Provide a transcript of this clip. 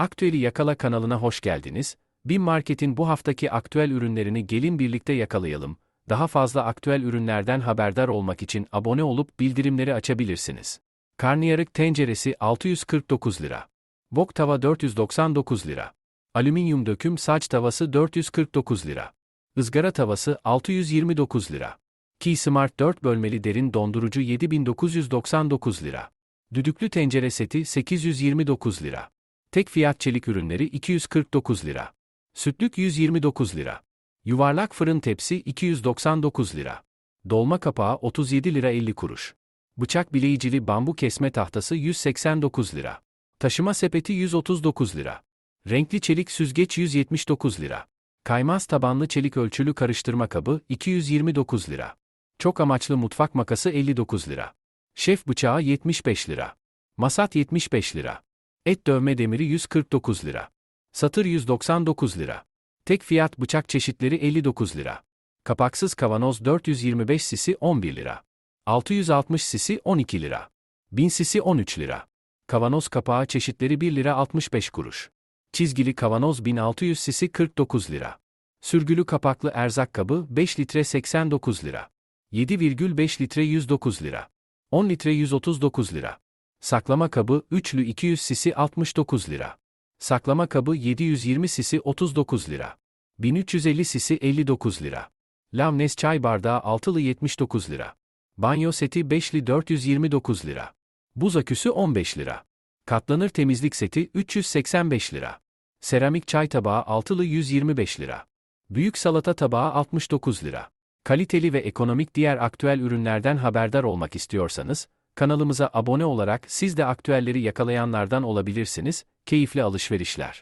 Aktüeli Yakala kanalına hoş geldiniz. Bin Market'in bu haftaki aktüel ürünlerini gelin birlikte yakalayalım. Daha fazla aktüel ürünlerden haberdar olmak için abone olup bildirimleri açabilirsiniz. Karnıyarık tenceresi 649 lira. Wok tava 499 lira. Alüminyum döküm saç tavası 449 lira. Izgara tavası 629 lira. Key Smart 4 bölmeli derin dondurucu 7999 lira. Düdüklü tencere seti 829 lira. Tek fiyat çelik ürünleri 249 lira. Sütlük 129 lira. Yuvarlak fırın tepsi 299 lira. Dolma kapağı 37 lira 50 kuruş. Bıçak bileyicili bambu kesme tahtası 189 lira. Taşıma sepeti 139 lira. Renkli çelik süzgeç 179 lira. Kaymaz tabanlı çelik ölçülü karıştırma kabı 229 lira. Çok amaçlı mutfak makası 59 lira. Şef bıçağı 75 lira. Masat 75 lira. Et dövme demiri 149 lira. Satır 199 lira. Tek fiyat bıçak çeşitleri 59 lira. Kapaksız kavanoz 425 sisi 11 lira. 660 sisi 12 lira. 1000 sisi 13 lira. Kavanoz kapağı çeşitleri 1 lira 65 kuruş. Çizgili kavanoz 1600 sisi 49 lira. Sürgülü kapaklı erzak kabı 5 litre 89 lira. 7,5 litre 109 lira. 10 litre 139 lira. Saklama kabı üçlü 200 sisi 69 lira. Saklama kabı 720 sisi 39 lira. 1350 sisi 59 lira. Lamnes çay bardağı altılı 79 lira. Banyo seti 5'li 429 lira. Buz aküsü 15 lira. Katlanır temizlik seti 385 lira. Seramik çay tabağı altılı 125 lira. Büyük salata tabağı 69 lira. Kaliteli ve ekonomik diğer aktüel ürünlerden haberdar olmak istiyorsanız, kanalımıza abone olarak siz de aktüelleri yakalayanlardan olabilirsiniz, keyifli alışverişler.